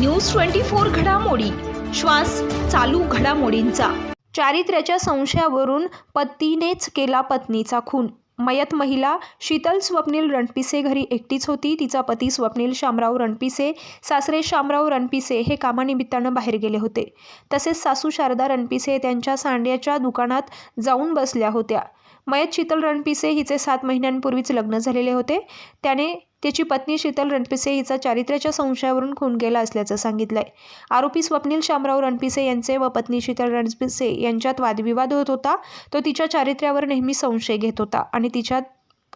News twenty four घडामोडी. श्वास चालू घडामोडींचा. चारित्र्याच्या संशयावरून पतीनेच केला पत्नीचा खून. मयत महिला शीतल स्वप्नील रणपिसे घरी एकटीच होती. तिचा पती स्वप्नील शामराव रणपिसे सासरे शामराव रणपिसे हे कामानिमित्तानं बाहेर गेले होते. तसेच सासू शारदा रणपिसे त्यांच्या सांड्याच्या दुकानात जाऊन बसल्या होत्या. मयत शीतल रणपिसे हिचे सात महिन्यांपूर्वीच लग्न झालेले होते. त्याने त्याची पत्नी शीतल रणपिसे हिचा चारित्र्याच्या संशयावरून खून केला असल्याचं सांगितलंय. आरोपी स्वप्नील शामराव रणपिसे यांचे व पत्नी शीतल रणपिसे यांच्यात वादविवाद होत होता. तो तिच्या चारित्र्यावर नेहमी संशय घेत होता आणि तिच्या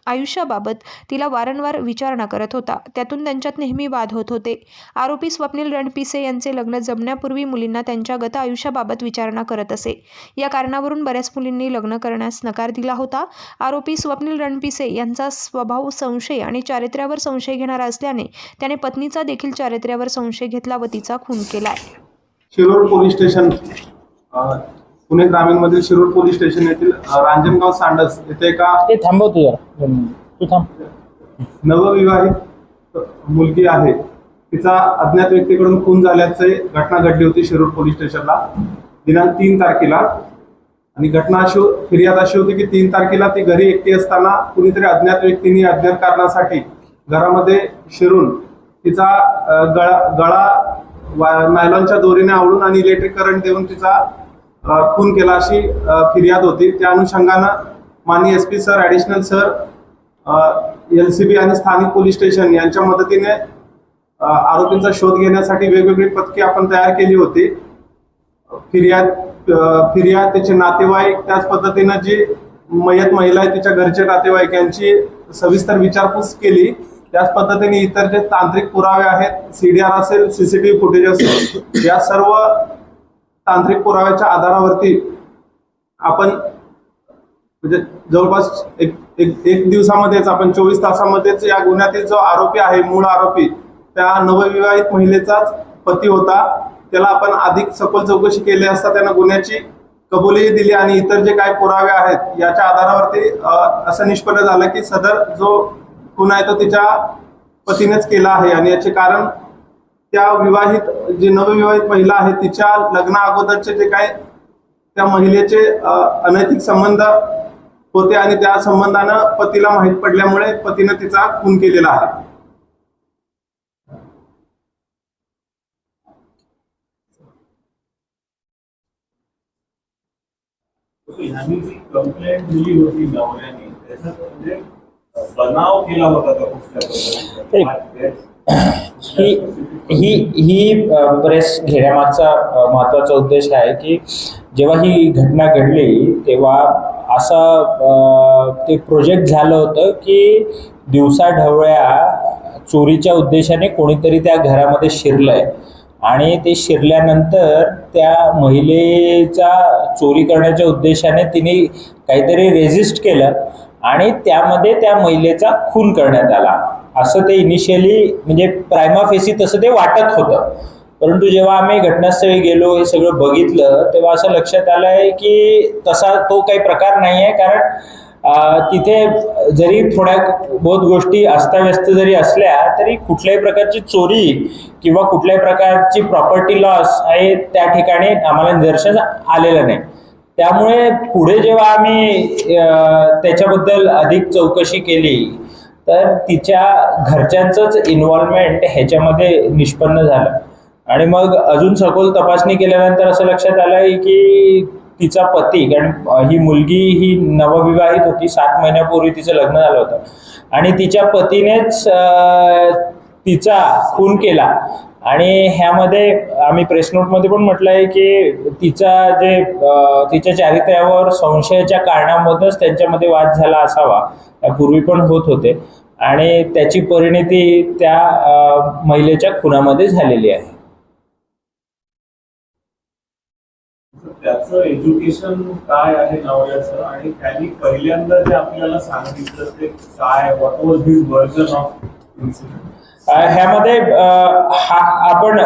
आयुष्याबाबत तिला वारंवार विचारणा करत होता. त्यातून त्यांच्यात नेहमी वाद होत होते. आरोपी स्वप्नील रणपिसे यांचे लग्न जमण्यापूर्वी मुलींना त्यांच्या गत आयुष्याबाबत विचारणा करत असे. या कारणावरून बऱ्याच मुलींनी लग्न करण्यास नकार दिला होता. आरोपी स्वप्नील रणपिसे यांचा स्वभाव संशय आणि चारित्र्यावर संशय घेणारा असल्याने त्याने पत्नीचा देखील चारित्र्यावर संशय घेतला व तिचा खून केलाय. शिरूर पोलीस स्टेशन पुणे ग्रामीणमधील शिरूर पोलीस स्टेशन येथील अ, रांजणगाव सांडस येथे एका ते थांबव तू जरा. दोन मिनिट. तू थांब. नवविवाहित मुलगी आहे. तिचा अज्ञात व्यक्तीकडून खून झाल्याचे घटना घडली होती शिरूर पोलीस स्टेशनला दिनांक तीन तारखेला. आणि घटना अशी फिर्याद अशी होती की तीन तारखेला ती घरी एकटी असताना कुणीतरी अज्ञात व्यक्तींनी अज्ञात कारणासाठी घरामध्ये शिरून तिचा गळा गळा नायलॉनच्या दोरीने आवळून आणि इलेक्ट्रिक करंट देऊन तिचा खून केला अशी फिर्याद होती. त्या अनुषंगानं माननीय S P sir additional sir L C B आणि स्थानिक पोलीस स्टेशन यांच्या मदतीने आरोपींचा शोध घेण्यासाठी वेगवेगळी पथके आपण तयार केली होती. फिर्याद फिर्याद त्याचे नातेवाईक त्याच पद्धतीनं जी मयत महिला आहे तिच्या घरचे नातेवाईक यांची सविस्तर विचारपूस केली. त्याच पद्धतीने इतर जे तांत्रिक पुरावे आहेत सीडीआर असेल सीसीटीव्ही फुटेज असेल या सर्व तांत्रिक पुराव्याच्या आधारावरती आपण म्हणजे जवळपास एक एक एक दिवसामध्येच आपण चोवीस तासामध्येच या गुन्ह्यातील जो आरोपी आहे मूळ आरोपी त्या नवविवाहित महिलेचाच पती होता. त्याला आपण अधिक सखोल चौकशी केली असता त्यानं गुन्ह्याची कबुलीही दिली आणि इतर जे काही पुरावे आहेत याच्या आधारावरती असं निष्पन्न झालं की सदर जो गुन्हा आहे तो तिच्या पतीनेच केला आहे. आणि याचे कारण त्या विवाहित जी नवविवाहित महिला आहे तिच्या लग्ना अगोदरचे जे काय त्या महिलेचे अनैतिक संबंध होते आणि त्या संबंधानं पतीला माहीत पडल्यामुळे पतीनं तिचा खून केलेला आहे बनाव केला होता? ही ही ही प्रेस घेण्यामागचा महत्त्वाचा उद्देश आहे की जेव्हा ही घटना घडली तेव्हा असा ते प्रोजेक्ट झालं होतं की दिवसा ढवळ्या चोरीच्या उद्देशाने कोणीतरी त्या घरामध्ये शिरलंय. आणि ते शिरल्यानंतर त्या महिलेचा चोरी करण्याच्या उद्देशाने तिने काहीतरी रेजिस्ट केलं आणि त्यामध्ये त्या महिलेचा खून करण्यात आला. असं ते इनिशियली म्हणजे प्रायमा फेसी तसं ते वाटत होतं. परंतु जेव्हा आम्ही घटनास्थळी गेलो हे सगळं बघितलं तेव्हा असं लक्षात आलं आहे की तसा तो काही प्रकार नाही आहे कारण तिथे जरी थोड्या बहुत गोष्टी अस्ताव्यस्त जरी असल्या तरी कुठल्याही प्रकारची चोरी किंवा कुठल्याही प्रकारची प्रॉपर्टी लॉस हे त्या ठिकाणी आम्हाला निदर्शन आलेलं नाही. त्यामुळे पुढे जेव्हा आम्ही त्याच्याबद्दल अधिक चौकशी केली तर तिच्या घरच्यांचंच इन्व्हॉल्वमेंट ह्याच्यामध्ये निष्पन्न झालं. आणि मग अजून सखोल तपासणी केल्यानंतर असं लक्षात आलं की तिचा पती कारण ही मुलगी ही नवविवाहित होती सात महिन्यापूर्वी तिचं लग्न झालं होतं. आणि तिच्या पतीनेच तिचा खून केला. आणि ह्यामध्ये आम्ही प्रेस नोटमध्ये पण म्हटलं आहे की तिचा जे तिच्या चारित्र्यावर संशयाच्या कारणामधूनच त्यांच्यामध्ये वाद झाला असावा. पूर्वी पण होत होते. आणि त्याची परिणती त्या महिलेच्या खुनामध्ये झालेली आहे. त्याचं एज्युकेशन काय आहे नवऱ्याचं? आणि त्यांनी पहिल्यांदा जे आपल्याला सांगितलं ते काय? What was his version of incident ह्यामध्ये हा आपण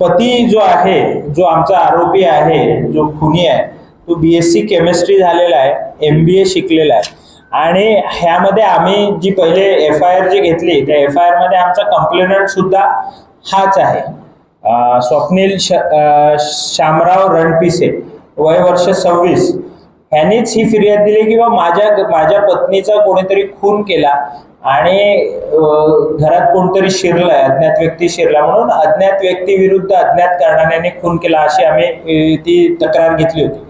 पती जो आहे जो आमचा आरोपी आहे जो खुनी आहे तो बी एस सी केमिस्ट्री झालेला आहे एम बी ए शिकलेला आहे. आणि ह्यामध्ये आम्ही जी पहिले एफ आय आर जी घेतली त्या एफ आय आरमध्ये आमचा कंप्लेनंट सुद्धा हाच आहे. स्वप्नील श शामराव रणपिसे वय वर्ष सव्वीस. ह्यानेच ही फिर्याद दिली किंवा माझ्या माझ्या पत्नीचा कोणीतरी खून केला आणि घरात कोणतरी शिरलाय अज्ञात व्यक्ती शिरला. म्हणून अज्ञात व्यक्ती विरुद्ध अज्ञात कारणाने खून केला अशी आम्ही ती तक्रार घेतली होती.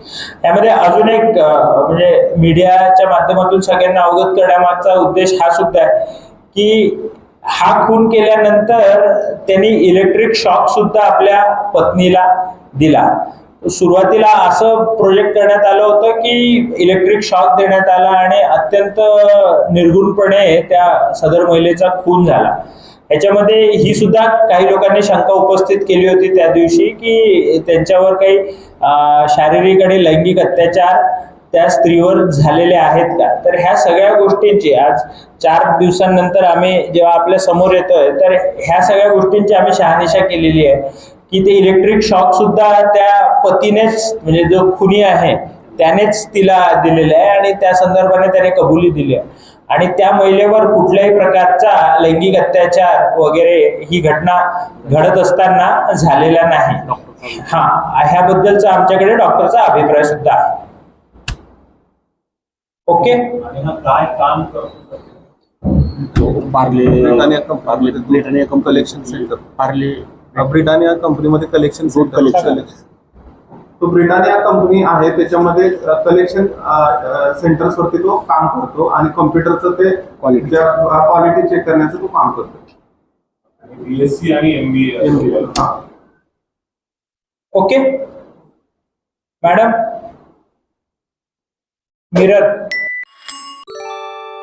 त्यामध्ये अजून एक म्हणजे मीडियाच्या माध्यमातून सगळ्यांना अवगत करण्यामागचा उद्देश हा सुद्धा आहे की हा खून केल्यानंतर त्यांनी इलेक्ट्रिक शॉक सुद्धा आपल्या पत्नीला दिला. सुरुवातीला असं प्रोजेक्ट करण्यात आलं होतं की इलेक्ट्रिक शॉक देण्यात आला आणि अत्यंत निर्गुणपणे त्या सदर महिलेचा खून झाला. याच्यामध्ये ही सुद्धा काही लोकांनी शंका उपस्थित केली होती त्या दिवशी की त्यांच्यावर काही शारीरिक आणि लैंगिक अत्याचार त्या स्त्रीवर झालेले आहेत का? तर ह्या सगळ्या गोष्टींची आज चार दिवसांनंतर आम्ही जेव्हा आपल्यासमोर येतोय तर ह्या सगळ्या गोष्टींची आम्ही शहानिशा केलेली आहे. की ते इलेक्ट्रिक शॉक सुद्धा त्या पतीनेच म्हणजे जो खुनी आहे त्यानेच तिला दिलेले आहे आणि त्या संदर्भाने त्याने कबुली दिली आहे. आणि त्या महिलेवर कुठल्याही प्रकारचा लैंगिक अत्याचार वगैरे ही घटना घडत असताना झालेला नाही. हा ह्याबद्दलचा आमच्याकडे डॉक्टरचा अभिप्राय सुद्धा आहे. ओके? हा काय काम? Parle Parle collection centre Parle Britannia कंपनीमध्ये कलेक्शन Good collection. तो ब्रिटानिया कंपनी आहे त्याच्यामध्ये कलेक्शन सेंटर्स वरती तो काम करतो आणि कॉम्प्युटरचं ते Quality. क्वालिटी चेक करण्याचं तो काम करतो. बीएससी आणि एमबीए हा. Okay madam mirror